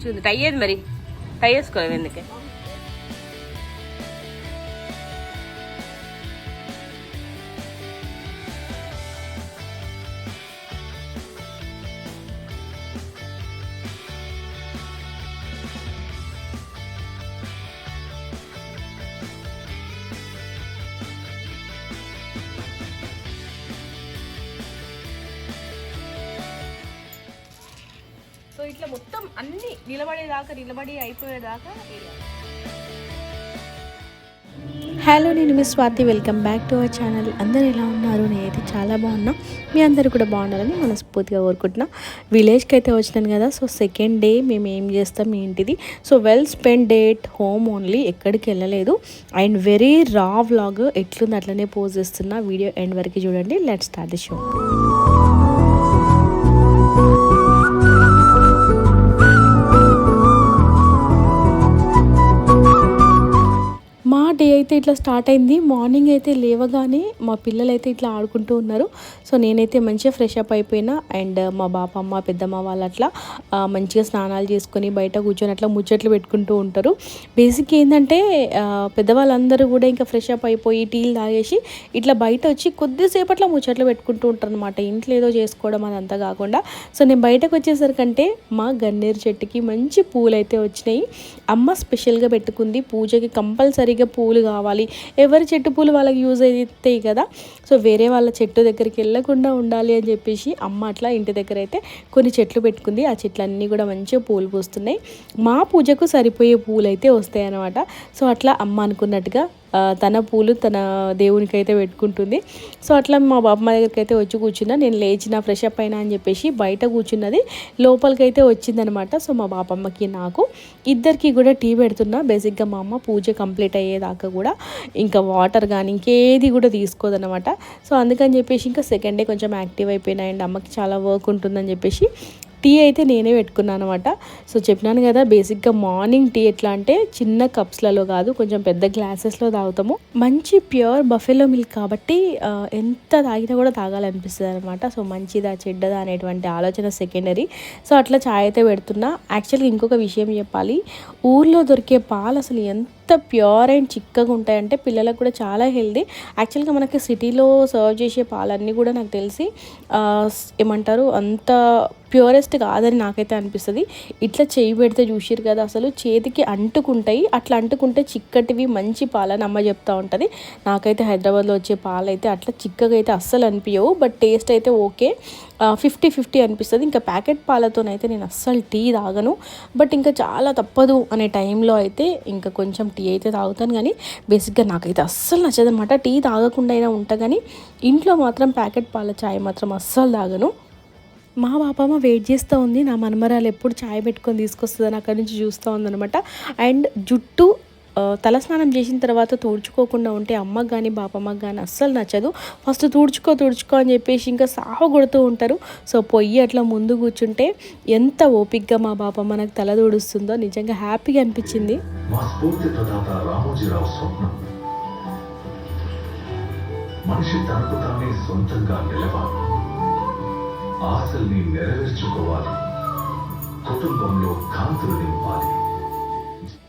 Okay టై ఏది మరి? టై వేసుకోవాలి ఎందుకే? మొత్తం అన్ని నిలబడేదాకా నిలబడి అయిపోయేదాకా హలో నేను మీ Swathi. Welcome back to our channel అందరు ఎలా ఉన్నారు? నేనైతే చాలా బాగున్నా. మీ అందరు కూడా బాగుండాలని మనస్ఫూర్తిగా కోరుకుంటున్నా. విలేజ్కి అయితే వచ్చినాను కదా సో సెకండ్ డే మేము ఏం చేస్తాం ఏంటిది? So well spend date home only ఎక్కడికి వెళ్ళలేదు. అండ్ వెరీ రా వ్లాగ్ ఎట్లుంది అట్లనే పోజ్ చేస్తున్నా. వీడియో ఎండ్ వరకు చూడండి. Let start the show day అయితే ఇట్లా స్టార్ట్ అయింది. మార్నింగ్ అయితే లేవగానే మా పిల్లలు అయితే ఇట్లా ఆడుకుంటూ ఉన్నారు. సో నేనైతే మంచిగా ఫ్రెష్ అప్ అయిపోయినా అండ్ మా బాపమ్మ పెద్దమ్మ వాళ్ళు అట్లా మంచిగా స్నానాలు చేసుకొని బయట కూర్చొని అట్లా ముచ్చట్లు పెట్టుకుంటూ ఉంటారు. బేసిక్ ఏంటంటే పెద్దవాళ్ళందరూ కూడా ఇంకా ఫ్రెష్ అప్ అయిపోయి టీలు తాగేసి ఇట్లా బయట వచ్చి కొద్దిసేపట్లో ముచ్చట్లు పెట్టుకుంటూ ఉంటారు అనమాట ఇంట్లో ఏదో చేసుకోవడం అదంతా కాకుండా. సో నేను బయటకు వచ్చేసరికంటే మా గన్నేరు చెట్టుకి మంచి పూలు అయితే వచ్చినాయి. అమ్మ స్పెషల్గా పెట్టుకుంది. పూజకి కంపల్సరీగా పూలు కావాలి. ఎవరి చెట్టు పూలు వాళ్ళకి యూజ్ అవుతాయి కదా. సో వేరే వాళ్ళ చెట్టు దగ్గరికి వెళ్ళి వెళ్ళకుండా ఉండాలి అని చెప్పేసి అమ్మ అట్లా ఇంటి దగ్గర అయితే కొన్ని చెట్లు పెట్టుకుంది. ఆ చెట్లన్నీ కూడా మంచిగా పూలు పూస్తున్నాయి. మా పూజకు సరిపోయే పూలు అయితే వస్తాయన్నమాట. సో అట్లా అమ్మ అనుకున్నట్టుగా తన పూలు తన దేవునికి అయితే పెట్టుకుంటుంది. సో అట్లా మా బాబమ్మ దగ్గరికి అయితే వచ్చి కూర్చున్నా. నేను లేచిన ఫ్రెష్ అప్ అయినా అని చెప్పేసి బయట కూర్చున్నది. లోపలికి అయితే వచ్చిందనమాట సో మా బాపమ్మకి నాకు. ఇద్దరికి కూడా టీ పెడుతున్నా. బేసిక్గా మా అమ్మ పూజ కంప్లీట్ అయ్యేదాకా కూడా. ఇంకా వాటర్ కానీ ఇంకేది కూడా తీసుకోదనమాట సో అందుకని చెప్పేసి ఇంకా సెకండ్ డే కొంచెం యాక్టివ్ అయిపోయినా అండ్ అమ్మకి చాలా వర్క్ ఉంటుందని చెప్పేసి టీ అయితే నేనే పెట్టుకున్నాను అనమాట సో చెప్పినాను కదా బేసిక్గా మార్నింగ్ టీ ఎట్లా అంటే చిన్న కప్స్లలో కాదు కొంచెం పెద్ద గ్లాసెస్లో తాగుతాము. మంచి ప్యూర్ బఫెలో మిల్క్ కాబట్టి ఎంత తాగినా కూడా తాగాలనిపిస్తుంది అనమాట సో మంచిదా చెడ్డదా అనేటువంటి ఆలోచన సెకండరీ. సో అట్లా చాయ్ అయితే పెడుతున్నా. యాక్చువల్గా ఇంకొక విషయం చెప్పాలి. ఊర్లో దొరికే పాలు అసలు ఎంత ప్యూర్ అండ్ చిక్కగా ఉంటాయంటే పిల్లలకు కూడా చాలా హెల్దీ. యాక్చువల్గా మనకి సిటీలో సర్వ్ చేసే పాలన్నీ కూడా నాకు తెలిసి ఏమంటారు అంత ప్యూరెస్ట్ కాదని నాకైతే అనిపిస్తుంది. ఇట్లా చేయి పెడితే చూసిరు కదా అసలు చేతికి అంటుకుంటాయి. అట్లా అంటుకుంటే చిక్కటివి మంచి పాలని అమ్మ చెప్తా ఉంటుంది. నాకైతే హైదరాబాద్లో వచ్చే పాలు అయితే అట్లా చిక్కగా అయితే అస్సలు అనిపించవు బట్ టేస్ట్ అయితే ఓకే. ఫిఫ్టీ ఫిఫ్టీ అనిపిస్తుంది. ఇంకా ప్యాకెట్ పాలతోనైతే నేను అస్సలు టీ తాగను. బట్ ఇంకా చాలా తప్పదు అనే టైంలో అయితే ఇంకా కొంచెం టీ అయితే తాగుతాను. కానీ బేసిక్గా నాకైతే అస్సలు నచ్చదనమాట టీ తాగకుండా అయినా ఉంటా కానీ ఇంట్లో మాత్రం ప్యాకెట్ పాల చాయ్ మాత్రం అస్సలు తాగను. మా బాపమ్మ వెయిట్ చేస్తూ ఉంది. నా మనమరాలు ఎప్పుడు చాయ్ పెట్టుకొని తీసుకొస్తుందని అక్కడి నుంచి చూస్తూ ఉందనమాట అండ్ జుట్టు తలస్నానం చేసిన తర్వాత తుడుచుకోకుండా ఉంటే అమ్మకు కానీ బాపమ్మకు కానీ అస్సలు నచ్చదు. ఫస్ట్ తుడుచుకో తుడుచుకో అని చెప్పేసి ఇంకా సాహ కొడుతూ ఉంటారు. సో పొయ్యి అట్లా ముందు కూర్చుంటే ఎంత ఓపిక్గా మా బాపమ్మ నాకు తల తుడుస్తుందో నిజంగా హ్యాపీగా అనిపించింది. మనిషి తనకు తానే సొంతంగా నిలవాలి. ఆశల్ని నెరవేర్చుకోవాలి. కుటుంబంలో కాంతులు నింపాలి.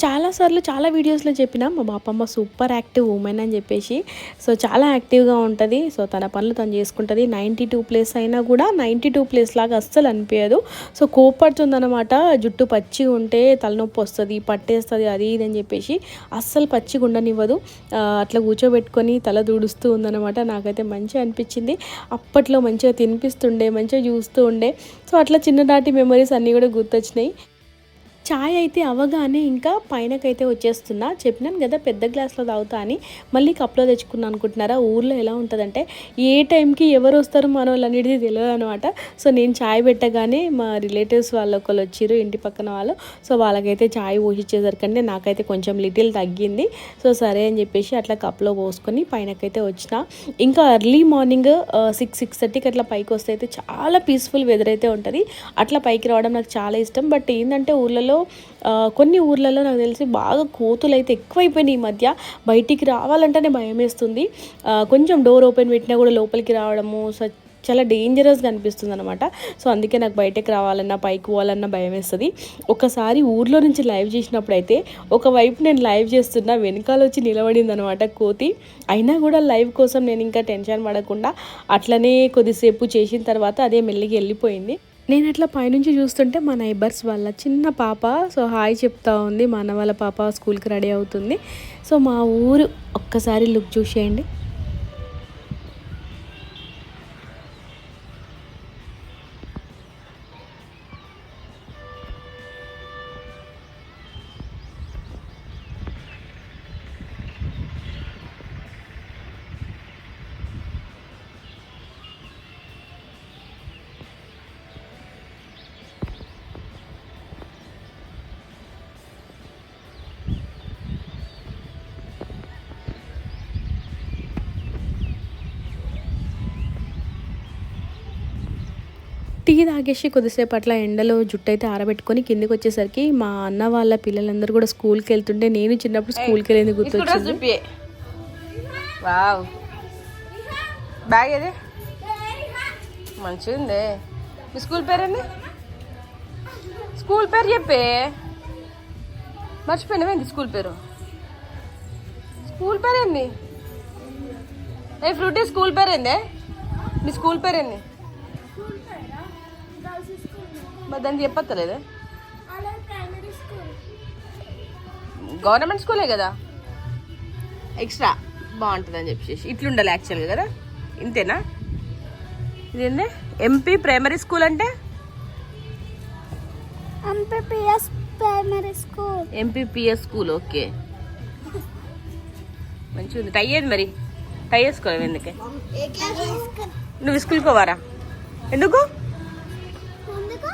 చాలాసార్లు చాలా వీడియోస్లో చెప్పిన మా బాపమ్మ సూపర్ యాక్టివ్ ఉమెన్ అని చెప్పేసి. సో చాలా యాక్టివ్గా ఉంటుంది. సో తన పనులు తను చేసుకుంటుంది. నైంటీ టూ ప్లేస్ అయినా కూడా నైంటీ టూ ప్లేస్ లాగా అస్సలు అనిపించదు సో కోపడుతుందన్నమాట జుట్టు పచ్చి ఉంటే తలనొప్పి వస్తుంది పట్టేస్తుంది అది ఇది అని చెప్పేసి. అస్సలు పచ్చిగా ఉండనివ్వదు. అట్లా కూర్చోబెట్టుకొని తల దుడుస్తూ ఉందన్నమాట. నాకైతే మంచిగా అనిపించింది. అప్పట్లో మంచిగా తినిపిస్తుండే మంచిగా చూస్తూ ఉండే. సో అట్లా చిన్ననాటి మెమరీస్ అన్నీ కూడా గుర్తొచ్చినాయి. చాయ్ అయితే అవగానే ఇంకా పైనకైతే వచ్చేస్తున్నా. చెప్పినాను కదా పెద్ద గ్లాస్లో తాగుతా అని. మళ్ళీ కప్లో తెచ్చుకున్నా అనుకుంటున్నారా? ఊర్లో ఎలా ఉంటుందంటే ఏ టైంకి ఎవరు వస్తారో మన వాళ్ళన్నిటిది తెలియదు అనమాట సో నేను చాయ్ పెట్టగానే మా రిలేటివ్స్ వాళ్ళు ఒకళ్ళు వచ్చిర్రు ఇంటి పక్కన వాళ్ళు. సో వాళ్ళకైతే చాయ్ పోసిచ్చేసరికంటే నాకైతే కొంచెం లిటిల్ తగ్గింది. సో సరే అని చెప్పేసి అట్లా కప్లో పోసుకొని పైనకైతే వచ్చిన. ఇంకా ఎర్లీ మార్నింగ్ సిక్స్ సిక్స్ థర్టీకి అట్లా పైకి వస్తే అయితే చాలా పీస్ఫుల్ వెదర్ అయితే ఉంటుంది. అట్లా పైకి రావడం నాకు చాలా ఇష్టం. బట్ ఏంటంటే ఊర్లలో ఊర్లలో కొన్ని ఊర్లలో నాకు తెలిసి బాగా కోతులు అయితే ఎక్కువైపోయినాయి ఈ మధ్య. బయటికి రావాలంటేనే భయం వేస్తుంది. కొంచెం డోర్ ఓపెన్ పెట్టినా కూడా లోపలికి రావడము చాలా డేంజరస్గా అనిపిస్తుంది అనమాట సో అందుకే నాకు బయటకు రావాలన్నా పైకి పోవాలన్నా భయం వేస్తుంది. ఒకసారి ఊర్లో నుంచి లైవ్ చేసినప్పుడు అయితే ఒకవైపు నేను లైవ్ చేస్తున్నా వెనకాల వచ్చి నిలబడింది అనమాట కోతి. అయినా కూడా లైవ్ కోసం నేను ఇంకా టెన్షన్ పడకుండా అట్లనే కొద్దిసేపు చేసిన తర్వాత అదే మెల్లిగి వెళ్ళిపోయింది. నేను అట్లా పైనుంచి చూస్తుంటే మా నైబర్స్ వాళ్ళ చిన్న పాప సో హాయ్ చెప్తా ఉంది. మా అన్న వాళ్ళ పాప స్కూల్కి రెడీ అవుతుంది. సో మా ఊరు ఒక్కసారి లుక్ చూసేయండి. తాగేసి కొద్దిసేపు అట్లా ఎండలో జుట్టు అయితే ఆరబెట్టుకొని కిందికి వచ్చేసరికి మా అన్న వాళ్ళ పిల్లలందరూ కూడా స్కూల్కి వెళ్తుంటే నేను చిన్నప్పుడు స్కూల్కి వెళ్ళేది గుర్తొచ్చింది. బ్యాగ్ ఏది? మంచిగా ఉంది మీ స్కూల్ పేరు ఏంది స్కూల్ పేరు చెప్పే. మర్చిపోయినవేంది స్కూల్ పేరు? స్కూల్ పేరు ఏంది ఏ ఫ్రూటీ స్కూల్ పేరు ఏంది మీ స్కూల్ పేరు మరి దానికి చెప్పత్తలేదు గవర్నమెంట్ స్కూలే కదా? ఎక్స్ట్రా బాగుంటుంది అని చెప్పేసి. ఇట్లుండాలి యాక్చువల్గా కదా? ఇంతేనా? ఇదేంది? ఎంపీ ప్రైమరీ స్కూల్ అంటే? MPPS primary school MPPS school okay మంచిగా ఉంది టై ఏది మరి? టై వేసుకోలేము ఎందుకే? నువ్వు స్కూల్కి పోవారా? ఎందుకు?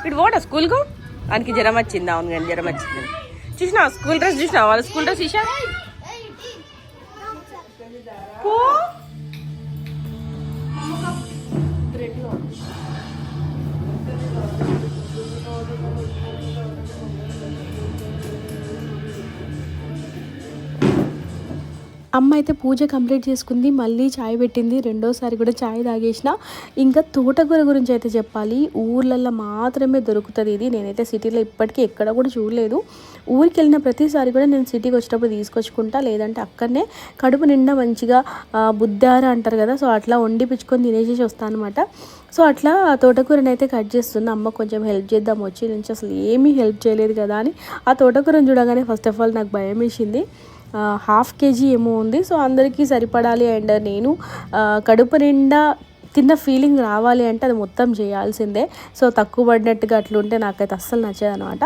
ఇటు పోడా స్కూల్కు? వానికి జ్వరం వచ్చింది అవును కానీ జ్వరం వచ్చింది. చూసినా స్కూల్ డ్రెస్? చూసినా వాళ్ళ స్కూల్ డ్రెస్ చూసా పో. అమ్మ అయితే పూజ కంప్లీట్ చేసుకుంది మళ్ళీ చాయ్ పెట్టింది రెండోసారి కూడా చాయ్ తాగేసిన. ఇంకా తోటకూర గురించి అయితే చెప్పాలి. ఊర్లల్లో మాత్రమే దొరుకుతుంది ఇది. నేనైతే సిటీలో ఇప్పటికీ ఎక్కడ కూడా చూడలేదు. ఊరికి వెళ్ళిన ప్రతిసారి కూడా నేను సిటీకి వచ్చేటప్పుడు తీసుకొచ్చుకుంటా. లేదంటే అక్కడనే కడుపు నిండా మంచిగా బుద్ధార అంటారు కదా సో అట్లా వండి పిచ్చుకొని తినేసేసి వస్తాను అనమాట సో అట్లా తోటకూరని అయితే కట్ చేస్తున్నా అమ్మ కొంచెం హెల్ప్ చేద్దాం వచ్చి నుంచి అసలు ఏమీ హెల్ప్ చేయలేదు కదా అని. ఆ తోటకూరని చూడగానే ఫస్ట్ ఆఫ్ ఆల్ నాకు భయం వేసింది హాఫ్ కేజీ ఏమో ఉంది. సో అందరికీ సరిపడాలి అండ్ నేను కడుపు నిండా తిన్న ఫీలింగ్ రావాలి అంటే అది మొత్తం చేయాల్సిందే. సో తక్కువ పడినట్టుగా అట్లుంటే నాకైతే అస్సలు నచ్చదు అనమాట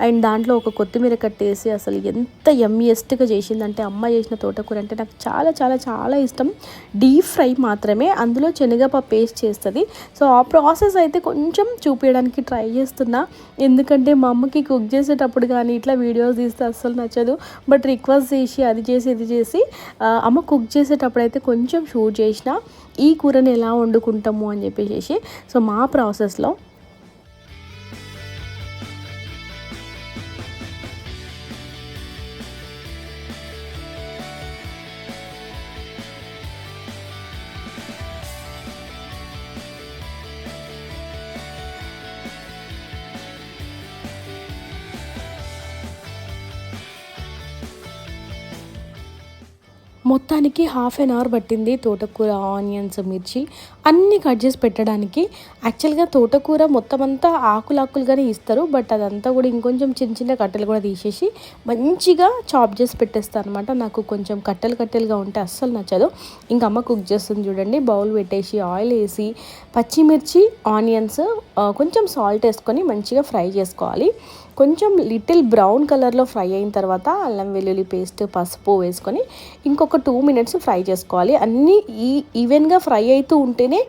అండ్ దాంట్లో ఒక కొత్తిమీర కట్టేసి అసలు ఎంత ఎమ్మియెస్ట్గా చేసిందంటే అమ్మ చేసిన తోటకూర అంటే నాకు చాలా చాలా చాలా ఇష్టం. డీప్ ఫ్రై మాత్రమే. అందులో శనగపప్పు పేస్ట్ చేస్తుంది. సో ఆ ప్రాసెస్ అయితే కొంచెం చూపించడానికి ట్రై చేస్తున్నా. ఎందుకంటే మా అమ్మకి కుక్ చేసేటప్పుడు కానీ ఇట్లా వీడియోస్ తీస్తే అస్సలు నచ్చదు. బట్ రిక్వెస్ట్ చేసి అది చేసి ఇది చేసి అమ్మ కుక్ చేసేటప్పుడు అయితే కొంచెం షూట్ చేసిన ఈ కూరని ఎలా వండుకుంటాము అని చెప్పేసి సో మా ప్రాసెస్లో మొత్తానికి హాఫ్ అన్ అవర్ పట్టింది తోటకూర ఆనియన్స్ మిర్చి అన్నీ కట్ చేసి పెట్టడానికి. యాక్చువల్గా తోటకూర మొత్తం అంతా ఆకులు ఆకులుగానే ఇస్తారు బట్ అదంతా కూడా ఇంకొంచెం చిన్న చిన్న కట్టెలు కూడా తీసేసి మంచిగా చాప్ చేసి పెట్టేస్తాను అనమాట నాకు కొంచెం కట్టెలు కట్టెలుగా ఉంటే అస్సలు నచ్చదు. ఇంకా అమ్మ కుక్ చేస్తుంది చూడండి. బౌల్ పెట్టేసి ఆయిల్ వేసి పచ్చిమిర్చి ఆనియన్స్ కొంచెం సాల్ట్ వేసుకొని మంచిగా ఫ్రై చేసుకోవాలి. కొంచెం లిటిల్ బ్రౌన్ కలర్లో ఫ్రై అయిన తర్వాత అల్లం వెల్లుల్లి పేస్ట్ పసుపు వేసుకొని ఇంకొక టూ మినిట్స్ ఫ్రై చేసుకోవాలి. అన్నీ ఈ ఈవెన్గా ఫ్రై అవుతూ ఉంటేనే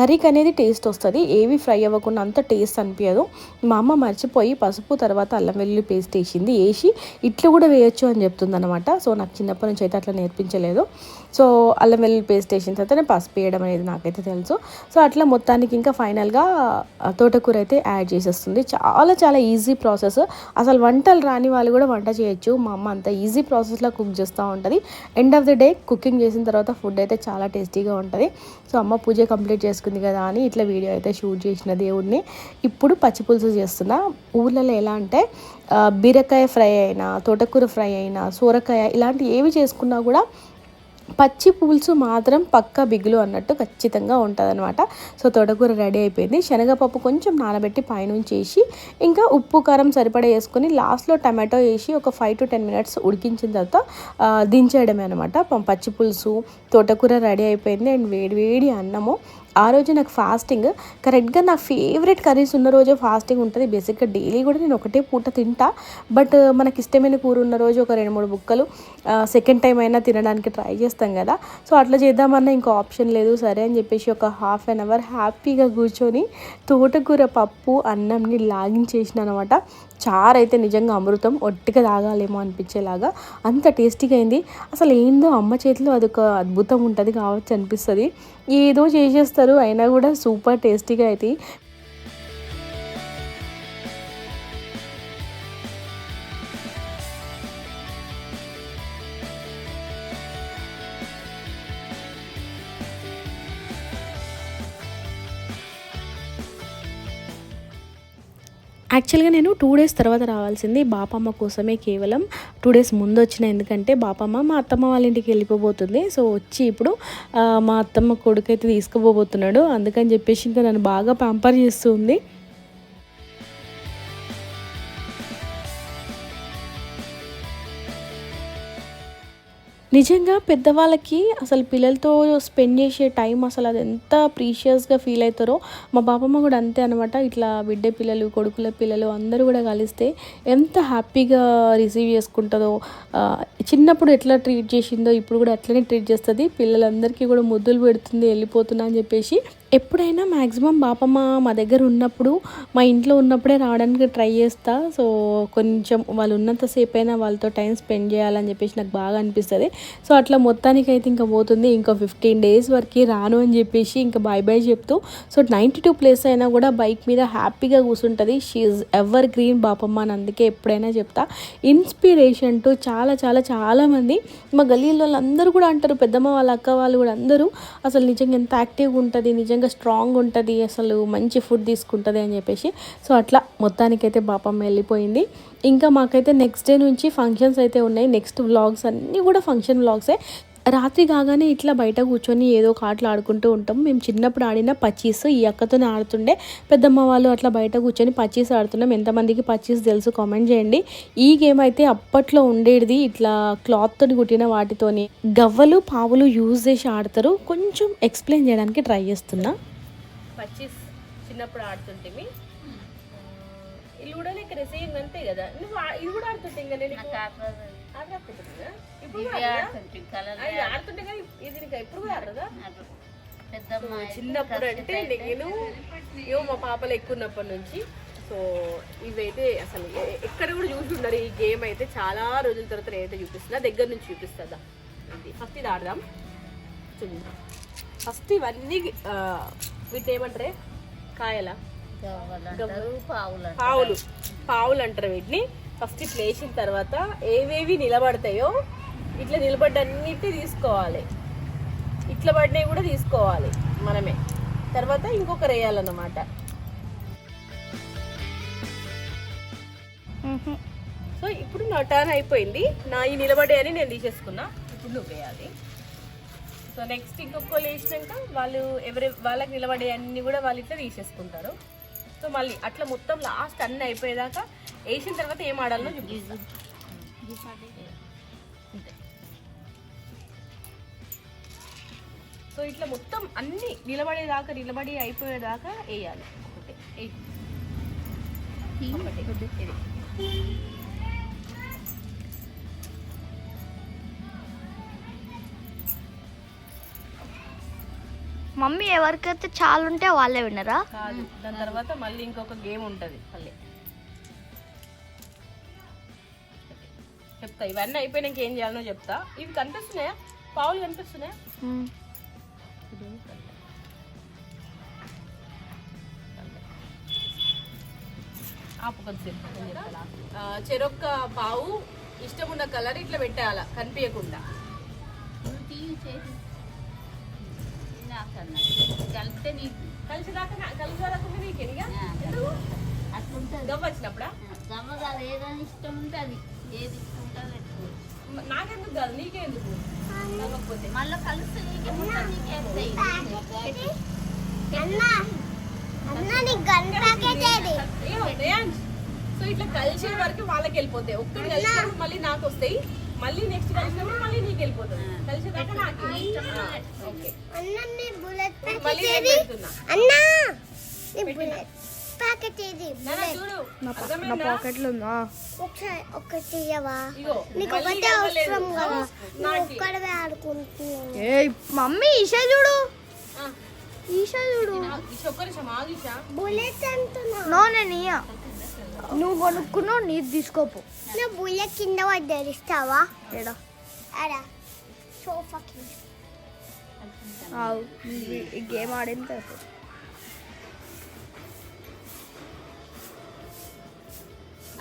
కర్రీకి అనేది టేస్ట్ వస్తుంది. ఏవి ఫ్రై అవ్వకుండా అంత టేస్ట్ అనిపించదు. మా అమ్మ మర్చిపోయి పసుపు తర్వాత అల్లం వెల్లుల్లి పేస్ట్ వేసింది. వేసి ఇట్లు కూడా వేయొచ్చు అని చెప్తుంది అనమాట సో నాకు చిన్నప్పటి నుంచి అయితే అట్లా నేర్పించలేదు. సో అల్లం వెల్లుల్లి పేస్ట్ వేసిన తర్వాత నేను పసుపు వేయడం అనేది నాకైతే తెలుసు. సో అట్లా మొత్తానికి ఇంకా ఫైనల్గా తోటకూర అయితే యాడ్ చేసేస్తుంది. చాలా చాలా ఈజీ ప్రాసెస్ ప్రాసెస్. అసలు వంటలు రాని వాళ్ళు కూడా వంట చేయొచ్చు. మా అమ్మ అంత ఈజీ ప్రాసెస్లో కుక్ చేస్తూ ఉంటుంది. End of the day cooking చేసిన తర్వాత ఫుడ్ అయితే చాలా టేస్టీగా ఉంటుంది. సో అమ్మ పూజ కంప్లీట్ చేసుకుంది కదా అని ఇట్లా వీడియో అయితే షూట్ చేసిన దేవుడిని ఇప్పుడు పచ్చి పులుసు చేస్తున్నా. ఊర్లలో ఎలా అంటే బీరకాయ ఫ్రై అయినా తోటకూర ఫ్రై అయినా సూరకాయ ఇలాంటి ఏవి చేసుకున్నా కూడా పచ్చి పులుసు మాత్రం పక్క బిగులు అన్నట్టు ఖచ్చితంగా ఉంటుంది సో తోటకూర రెడీ అయిపోయింది. శనగపప్పు కొంచెం నానబెట్టి పైనుంచి వేసి ఇంకా ఉప్పు కారం సరిపడా వేసుకొని లాస్ట్లో టమాటో వేసి ఒక ఫైవ్ టు టెన్ మినిట్స్ ఉడికించిన తర్వాత దించేయడమే అనమాట పచ్చి పులుసు తోటకూర రెడీ అయిపోయింది. అండ్ వేడి వేడి అన్నము. ఆ రోజు నాకు ఫాస్టింగ్. కరెక్ట్గా నా ఫేవరెట్ కర్రీస్ ఉన్న రోజు ఫాస్టింగ్ ఉంటుంది. బేసిక్గా డైలీ కూడా నేను ఒకటే పూట తింటా. బట్ మనకి ఇష్టమైన కూర ఉన్న రోజు ఒక రెండు మూడు బుక్కలు సెకండ్ టైం అయినా తినడానికి ట్రై చేస్తాం కదా. సో అట్లా చేద్దామన్నా ఇంకో ఆప్షన్ లేదు. సరే అని చెప్పేసి ఒక హాఫ్ అన్ అవర్ హ్యాపీగా కూర్చొని తోటకూర పప్పు అన్నంని లాగించేసిన అనమాట చారు అయితే నిజంగా అమృతం ఒట్టిగా తాగాలేమో అనిపించేలాగా అంత టేస్టీగా అయింది. అసలు ఏందో అమ్మ చేతిలో అదొక అద్భుతం ఉంటుంది కావచ్చు అనిపిస్తుంది. ఏదో చేసేస్తారు అయినా కూడా సూపర్ టేస్టీగా అయితే యాక్చువల్గా నేను టూ డేస్ తర్వాత రావాల్సింది బాపమ్మ కోసమే కేవలం టూ డేస్ ముందు వచ్చిన. ఎందుకంటే బాపమ్మ మా అత్తమ్మ వాళ్ళ ఇంటికి వెళ్ళిపోబోతుంది. సో వచ్చి ఇప్పుడు మా అత్తమ్మ కొడుకు అయితే తీసుకుపోబోతున్నాడు. అందుకని చెప్పేసి ఇంకా నన్ను బాగా పంపర్ చేస్తుంది. నిజంగా పెద్దవాళ్ళకి అసలు పిల్లలతో స్పెండ్ చేసే టైం అసలు అది ఎంత ప్రీషియస్గా ఫీల్ అవుతారో మా బాపమ్మ కూడా అంతే అనమాట ఇట్లా బిడ్డ పిల్లలు కొడుకుల పిల్లలు అందరూ కూడా కలిస్తే ఎంత హ్యాపీగా రిసీవ్ చేసుకుంటుందో. చిన్నప్పుడు ఎట్లా ట్రీట్ చేసిందో ఇప్పుడు కూడా అట్లనే ట్రీట్ చేస్తుంది. పిల్లలందరికీ కూడా ముద్దులు పెడుతుంది వెళ్ళిపోతున్నా అని చెప్పేసి ఎప్పుడైనా మ్యాక్సిమం బాపమ్మ మా దగ్గర ఉన్నప్పుడు మా ఇంట్లో ఉన్నప్పుడే రావడానికి ట్రై చేస్తా. సో కొంచెం వాళ్ళు ఉన్నంతసేపు అయినా వాళ్ళతో టైం స్పెండ్ చేయాలని చెప్పేసి నాకు బాగా అనిపిస్తుంది. సో అట్లా మొత్తానికి అయితే ఇంకా పోతుంది. ఇంకా ఫిఫ్టీన్ డేస్ వరకు రాను అని చెప్పేసి ఇంకా బాయ్ బాయ్ చెప్తూ సో నైంటీ టూ ప్లేస్ అయినా కూడా బైక్ మీద హ్యాపీగా కూర్చుంటుంది. షీఈ్ ఎవర్ గ్రీన్ బాపమ్మ అని అందుకే ఎప్పుడైనా చెప్తా. ఇన్స్పిరేషన్ టు చాలా చాలా చాలామంది మా గలీల అందరూ కూడా అంటారు. పెద్దమ్మ వాళ్ళ అక్క వాళ్ళు కూడా అందరూ అసలు నిజంగా ఎంత యాక్టివ్గా ఉంటుంది నిజంగా స్ట్రాంగ్ ఉంటుంది అసలు మంచి ఫుడ్ తీసుకుంటుంది అని చెప్పేసి. సో అట్లా మొత్తానికైతే బాపమ్మ వెళ్ళిపోయింది. ఇంకా మాకైతే నెక్స్ట్ డే నుంచి ఫంక్షన్స్ అయితే ఉన్నాయి. నెక్స్ట్ వ్లాగ్స్ అన్నీ కూడా ఫంక్షన్ వ్లాగ్సే రాత్రి కాగానే ఇట్లా బయట కూర్చొని ఏదో ఒక ఆటలు ఆడుకుంటూ ఉంటాం. మేము చిన్నప్పుడు ఆడిన పచ్చీస్ ఈ అక్కతోనే ఆడుతుండే. పెద్దమ్మ వాళ్ళు అట్లా బయట కూర్చొని పచ్చీస్ ఆడుతున్నాం. ఎంతమందికి పచ్చీస్ తెలుసు కామెంట్ చేయండి. ఈ గేమ్ అయితే అప్పట్లో ఉండేది ఇట్లా క్లాత్ తోని కుట్టిన వాటితోని గవ్వలు పావులు యూజ్ చేసి ఆడతారు. కొంచెం ఎక్స్ప్లెయిన్ చేయడానికి ట్రై చేస్తున్నా. పచ్చీస్ చిన్నప్పుడు ఆడుతుంటే ఇల్లు కూడా నీకు రిసీవింగ్ అంతే కదా. నువ్వు ఇది కూడా ఆడుతుంటే ఇంకా నేను ఆడుతుంటే కానీ ఇది ఎప్పుడు కూడా ఆడదా? చిన్నప్పుడు అంటే నేను ఏమో మా పాపలు ఎక్కువ ఉన్నప్పటి నుంచి. సో ఇవైతే అసలు ఎక్కడ కూడా చూసి ఉండరు ఈ గేమ్ అయితే చాలా రోజుల తర్వాత నేనైతే చూపిస్తున్నా. దగ్గర నుంచి చూపిస్తుందా? ఫస్ట్ ఇది ఆడదాం. ఫస్ట్ ఇవన్నీ ఆ, వీటిని ఏమంటారే? కాయల. పావులు పావులు. అంటారు వీటిని. ఫస్ట్ ఇట్లా వేసిన తర్వాత ఏవేవి నిలబడతాయో ఇట్లా నిలబడ్డన్నిటి తీసుకోవాలి. ఇట్లా పడినవి కూడా తీసుకోవాలి మనమే. తర్వాత ఇంకొకరు వేయాలన్నమాట. సో ఇప్పుడు నా టర్న్ అయిపోయింది. నా ఈ నిలబడే అని నేను తీసేసుకున్నా. ఇప్పుడు నువ్వు వేయాలి. సో నెక్స్ట్ ఇంకొకరు వేసినాక వాళ్ళు ఎవరి వాళ్ళకి నిలబడే అన్ని కూడా వాళ్ళు ఇట్లా తీసేసుకుంటారు. సో మళ్ళీ అట్లా మొత్తం లాస్ట్ అన్ని అయిపోయేదాకా వేసిన తర్వాత ఏం ఆడాలో చూపిస్తా. సో ఇట్లా మొత్తం అన్ని నిలబడేదాకా నిలబడి అయిపోయేదాకా వేయాలి. ఒకటి మమ్మీ ఎవరికైతే చాలా ఉంటే వాళ్ళే విన్నరా? కాదు దాని తర్వాత మళ్ళీ ఇంకొక గేమ్ ఉంటుంది మళ్ళీ. చెప్తా ఇవన్నీ అయిపోయినాక ఏం చేయాలనో చెప్తా. ఇవి కనిపిస్తున్నాయా? పావులు కనిపిస్తున్నాయా? ఆ, చెరొక్క పావు ఇష్టం ఉన్న కలర్ ఇట్లా పెట్టాల కనిపించకుండా కలిపితే నీకు కలిసి దాకా కలిసి రాకుండా ఎందుకు? అట్లుంటుంది గవ్వ వచ్చినప్పుడా? గమ్మ కాదు ఏదైనా ఇష్టం ఉంటే అది. ఏది ఇష్టం ఉంటే అది. పెట్టుకోవచ్చు మ- నాకెందుకు కాదు నీకే ఎందుకు కాకపోతే మళ్ళీ కలిస్తే నీకే మొత్తం నీకే వస్తాయి సో ఇట్లా కలిసే వరకు వాళ్ళకి వెళ్ళిపోతాయి. ఒక్కటి కలిసినప్పుడు మళ్ళీ నాకు వస్తాయి. మళ్ళీ నెక్స్ట్ కలిసినప్పుడు మళ్ళీ నీకు వెళ్ళిపోతుంది కలిసేదాకా నాకు ఓకే మళ్ళీ నేను పెడుతున్నా. నాన్న చూడు. అర్థమైందా? పాకెట్లో ఉందా? ఒకసారి ఒకటి ఇయ్యవా? ఇగో నీకు ఒకటే. అవసరం కదా. నువ్వు. ఒక్కడవే ఆడుకుంటున్నావు. ఏ మమ్మీ ఈషా చూడు. ఆ, ఈషా చూడు. బుల్లెట్ అంటున్నా. నో నేను ఇయ్య. నువ్వు కొనుక్కున్నావు నీది తీసుకోపో. నువ్వు బుల్లెట్ కింద పడ్డది ఇస్తావా ఏడా? అడా సోఫా కింద. గేమ్ ఆడిన తర్వాత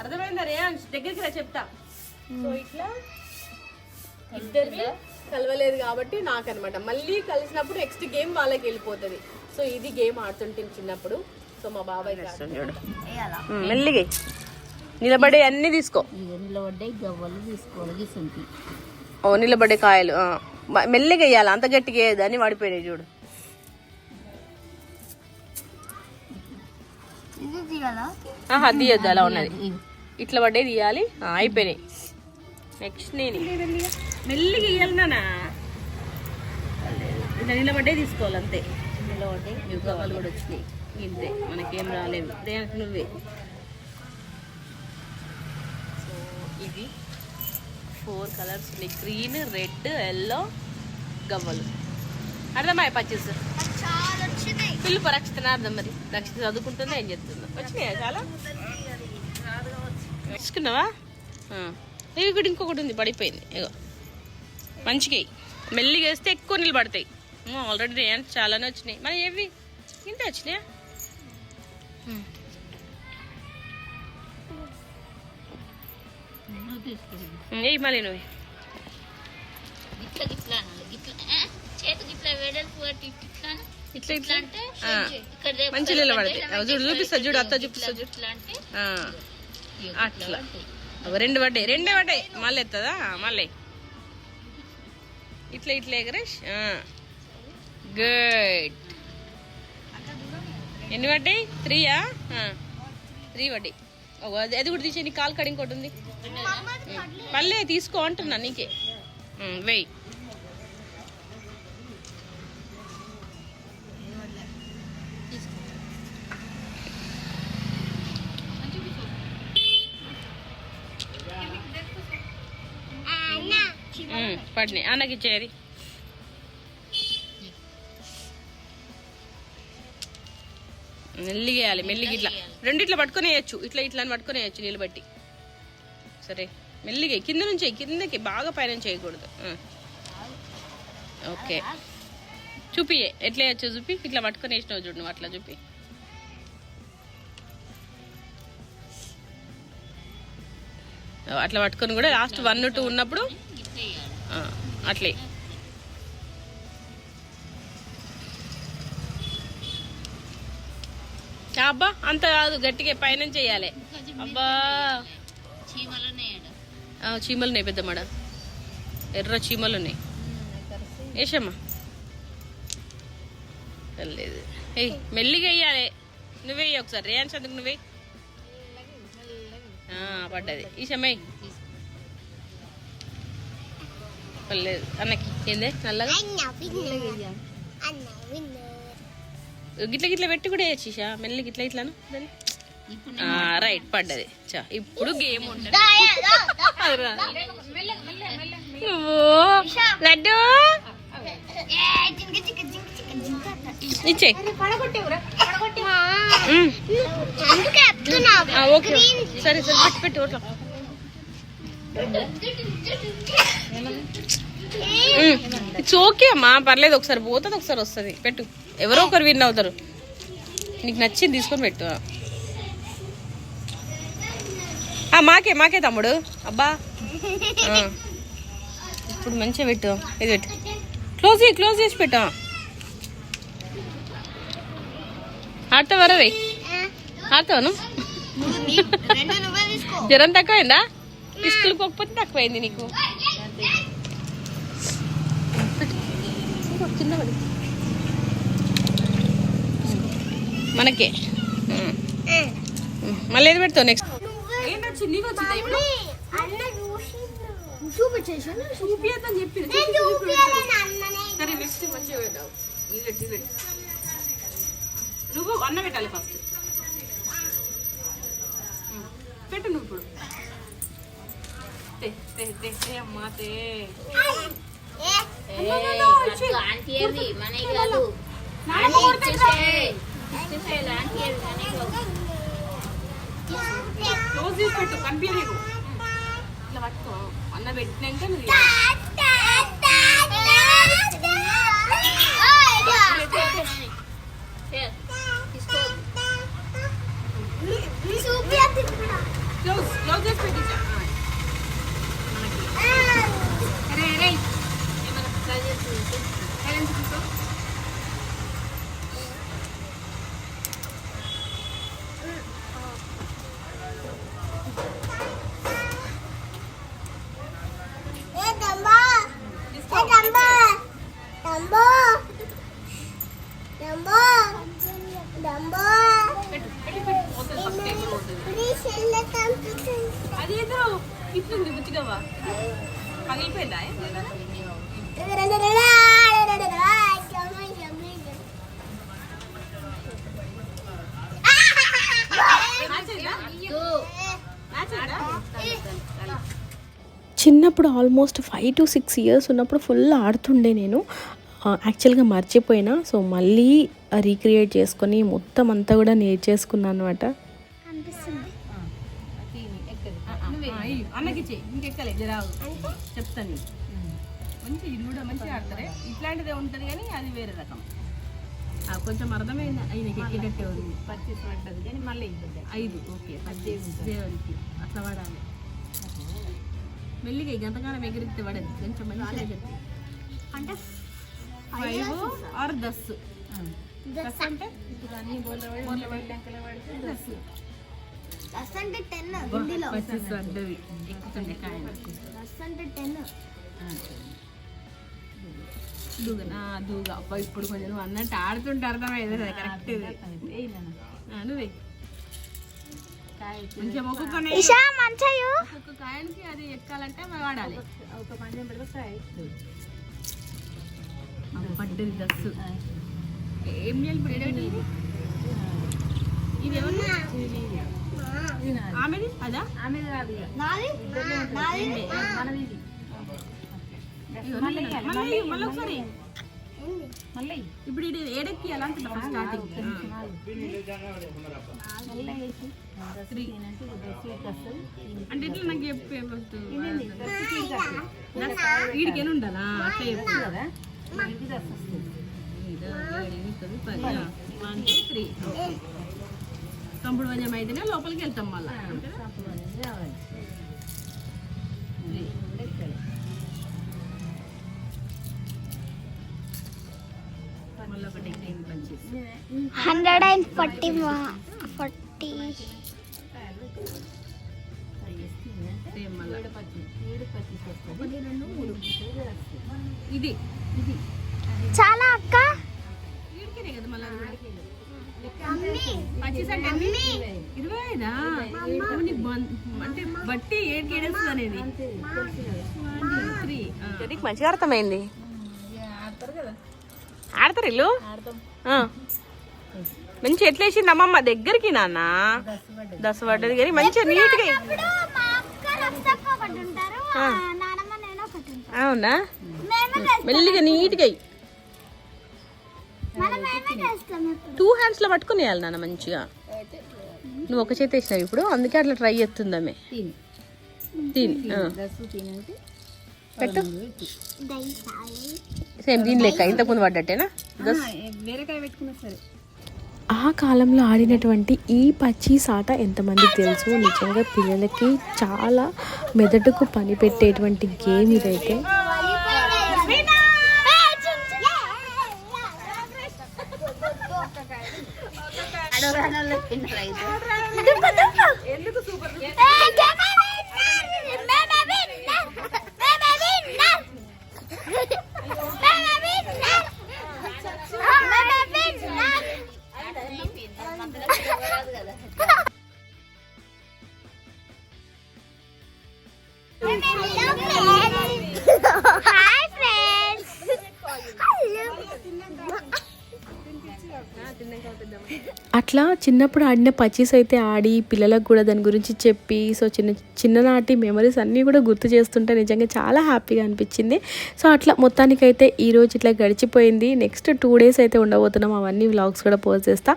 అర్థమైందా రేయాన్స్? దగ్గరికి రా చెప్తా. సో ఇట్లా ఇద్దరిని కలవలేదు కాబట్టి నాకు అనమాట మళ్ళీ కలిసినప్పుడు నెక్స్ట్ గేమ్ వాళ్ళకి వెళ్ళిపోతుంది. సో ఇది గేమ్ ఆడుతుంటే చిన్నప్పుడు. సో మా బాబాయ్ చూడు మెల్లిగా నిలబడే అన్ని తీసుకో. ఇక నిలబడ్డాయి గవ్వలు తీసుకోవాలి ఓ నిలబడే కాయలు మెల్లిగా వేయాలి. అంత గట్టిగా వేయదు అని వాడిపోయినాయి చూడు. ఇది తీయాలా ఆహా తీయొద్దు. అలా ఉన్నది. ఇట్లా పడ్డే తీయాలి. అయిపోయినాయి. నెక్స్ట్ నేను. మెల్లిగా వేయాలి నానా ఇట్లా నిలబడ్డే తీసుకోవాలి అంతే. నిలబడ్డే గవ్వలు కూడా వచ్చినాయి. ఇంతే మనకేం రాలేదు. దేనికి నువ్వే? సో ఇది ఫోర్ కలర్స్ ఉన్నాయి. గ్రీన్ రెడ్ ఎల్లో గవ్వలు. అర్థమాయి పచ్చేస్ చాలా వచ్చినాయి పిల్లు రక్షిత అర్థం మరి. రక్షిత చదువుకుంటుందా ఏం చెప్తుందో వచ్చినాయా చాలా? తీసుకున్నావా. ఇవి ఇక్కడ ఇంకొకటి ఉంది పడిపోయింది. ఇగో. మంచిగా. మెల్లిగా వేస్తే ఎక్కువ నీళ్ళు పడతాయి. ఆల్రెడీ రేయన్ చాలానే వచ్చినాయి. మరి ఏవి? ఇంత వచ్చినాయా? ఎయ్ మళ్ళీ నువ్వు. ఇట్లా ఇట్లా అంటే మంచి నీళ్ళు పడతాయి. అవి చూడు చూపిస్తా చూడు అత్త చూపిస్తా చూడు. అట్లా. రెండు పడ్డాయి రెండే పడ్డాయి. మళ్ళీ ఎత్తదా? మళ్ళీ. ఇట్లా ఇట్లా ఎగరేష్? గుడ్ ఎన్ని పడ్డాయి? త్రీయా త్రీ పడ్డాయి. ఓ, అది అది కూడా తీసే నీ కాలు కడి ఇంకోటి ఉంది మళ్ళీ తీసుకో అంటున్నా నీకే. వెయ్యి పడినాయి అన్నకి ఇచ్చేది. మెల్లిగేయాలి మెల్లిగి ఇట్లా. రెండు ఇట్లా పట్టుకొని వేయచ్చు. ఇట్లా ఇట్లా అని పట్టుకొని వేయచ్చు నీళ్ళు బట్టి. సరే మెల్లిగా కింద నుంచి కిందకి బాగా పైన చేయకూడదు ఓకే. చూపి ఎట్లా వేయచ్చు చూపి. ఇట్లా పట్టుకొని వేసినావు చూడు నువ్వు అట్లా చూపి. అట్లా పట్టుకొని కూడా లాస్ట్ వన్ టూ ఉన్నప్పుడు అట్లే. అబ్బా అంత కాదు గట్టిగా పైన చేయాలి. అబ్బా. చీమలనే చీమలు ఉన్నాయి పెద్దమ్మడ ఎర్ర చీమలు ఉన్నాయి. వేసమ్మా లేదు ఏయ్ మెల్లిగా వేయాలి. నువ్వే ఒకసారి. రేయాన్స్ అందుకు నువ్వే పడ్డది. ఈసమ్మయ్య పర్లేదు అన్నకి ఏందే నల్లగా? గిట్ల గిట్ల పెట్టి కూడా వేయచ్చు ఈషా మెల్లి గిట్ల ఇట్లాను రైట్ పడ్డది. చా ఇప్పుడు గేమ్ లడ్డు? ఇచ్చే. చెప్తున్నా ఓకే. సరే సరే పెట్టి పెట్టి ఓట్లా. ఇట్స్ ఓకే అమ్మా. పర్లేదు ఒకసారి పోతుంది ఒకసారి వస్తుంది. పెట్టు. ఎవరో ఒకరు విన్ అవుతారు. నీకు నచ్చింది తీసుకొని పెట్టు. ఆ, మాకే మాకే తమ్ముడు. అబ్బా. ఇప్పుడు మంచిగా పెట్టు. ఇది పెట్టు. క్లోజ్ చేయి క్లోజ్ చేసి పెట్టు. ఆడతావరా రే ఆడతావను జ్వరం తక్కువైందా? స్కూల్కి పోకపోతే తక్కువైంది నీకు. చిన్నవాడు మనకే. ఉమ్. ఉమ్. మళ్ళీ ఏది పెడతావు నెక్స్ట్ చూపించేసాను చూపియద్దని చెప్పి నేను చూపించాలని అన్ననే. సరే నెక్స్ట్ మంచిగా పెట్టావు ఇది పెట్టి ఇది పెట్టు నువ్వు అన్న పెట్టాలి ఫస్ట్ పెట్టు నువ్వు ఇప్పుడు. అమ్మా తే. చేసి పెట్టు కనిపించలేదు ఇట్లా పట్టుకో. అన్న పెట్టినాక నువ్వు తీయాలి. క్లోజ్ క్లోజ్ చేసి పెట్టించా అరే అరే ఏమన్నా ట్రై చేసి సైలెన్స్ తీసుకో పెట్టు పెట్టి పెట్టు పోతుంది ఫస్ట్ టైం పోతుంది అది ఏదో ఇట్లుంది బుచ్చిగవ్వ పగిలిపోయిందా ఏదైనా? మ్యాచ్ అయిందా? మ్యాచ్ అయిందా? చిన్నప్పుడు almost five to six years ఉన్నప్పుడు ఫుల్ ఆడుతుండే నేను. యాక్చువల్గా మర్చిపోయినా. సో మళ్ళీ రీక్రియేట్ చేసుకొని మొత్తం అంతా కూడా నేర్చేసుకున్నాను అనమాట చెప్తాను. మంచి ఇల్లు కూడా మంచిగా ఆడతారే? ఇట్లాంటిదే ఉంటుంది కానీ అది వేరే రకం. ఆ, కొంచెం అర్థమైంది? ఆయనకి ఎక్కేటట్టే ఉంది. పచ్చేసి పడ్డది కానీ మళ్ళీ ఐదు ఓకే పద్దెనిమిది దేవునికి అట్లా పడాలి. మెల్లిగా గంతకాలం ఎగిరితే పడదు. కొంచెం మంచిగా ఎగిరితే అంటే ఫైవ్ ఆర్ దస్ దస్ అంటే? ఇప్పుడు అన్ని బోర్ల పడితే దస్ దస్ అంటే టెన్ హిందీలో. పచ్చేసి ఎక్కుతుండే కాయలు. దస్ అంటే టెన్ దూగనా దూగ అబ్బా ఇప్పుడు కొంచెం అన్నట్టు ఆడుతుంటే అర్థమైంది. కరెక్ట్ నువ్వే. ఇషా ఒక్కొక్క కాయనికి అది ఎక్కాలంటే మనం వాడాలి. ఒక పంచం పెడితే పడ్డది దస్సు. ఏం చేయాలి ఇప్పుడు ఏడేంటి ఇది? ఇది ఎవరు ఆమెది? అదా? ఆమెది కాదు ఇక. నాది? నాది? ఇగో మళ్ళీ మళ్ళీ మళ్ళీ ఒకసారి. మళ్ళీ ఇప్పుడు ఇది ఏడెక్కి ఎలా స్టార్టింగ్ త్రీ. అంటే ఇట్లా నాకు చెప్పే వీడికి ఉండాలా? అట్లా చెప్పు. కదా త్రీ కంపుడు వంజం అయితేనే లోపలికి వెళ్తాం మళ్ళా. Hundred and forty forty. ఇది ఇది చాలా అక్క? ఇరవై ఐదా అంటే బట్టి అనేది. మంచిగా అర్థమైంది. ఆడతారు ఇల్లు. మంచి ఎట్లా వేసింది అమ్మమ్మ దగ్గరికి నాన్న. దశ పడ్డది కానీ మంచిగా నీట్గా అవునా? మేమే మెల్లిగా నీట్గా ఎయ్. మనం మేమే చేస్తాం ఇప్పుడు టూ హ్యాండ్స్లో పట్టుకుని వేయాలి నాన్న మంచిగా. నువ్వు ఒక చేతి వేసినావు ఇప్పుడు అందుకే అట్లా ట్రై చేస్తుందమ్మే తిని. ఆ. పెట్టు. సేమ్ దీని లెక్క ఇంతకుముందు పడ్డట్టేనా? ఆ కాలంలో ఆడినటువంటి ఈ పచ్చి సాట ఎంతమందికి తెలుసు? నిజంగా పిల్లలకి చాలా మెదడుకు పని పెట్టేటువంటి గేమ్ ఇదైతే. ఎందుకు అట్లా చిన్నప్పుడు ఆడిన పచ్చీస్ అయితే ఆడి పిల్లలకు కూడా దాని గురించి చెప్పి సో చిన్న చిన్ననాటి మెమరీస్ అన్నీ కూడా గుర్తు చేస్తుంటే నిజంగా చాలా హ్యాపీగా అనిపించింది. సో అట్లా మొత్తానికైతే ఈ రోజు ఇట్లా గడిచిపోయింది. నెక్స్ట్ టూ డేస్ అయితే ఉండబోతున్నాం. అవన్నీ వ్లాగ్స్ కూడా పోస్ట్ చేస్తా.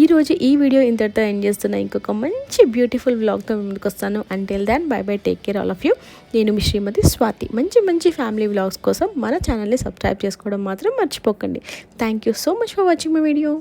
ఈ రోజు ఈ వీడియో ఇంతటితో ఎండ్ చేస్తున్నా. ఇంకొక మంచి బ్యూటిఫుల్ వ్లాగ్తో ముందుకు వస్తాను. Until then bye bye take care all of you నేను మీ శ్రీమతి స్వాతి. మంచి మంచి ఫ్యామిలీ వ్లాగ్స్ కోసం మన ఛానల్ని సబ్స్క్రైబ్ చేసుకోవడం మాత్రం మర్చిపోకండి. Thank you so much for watching my video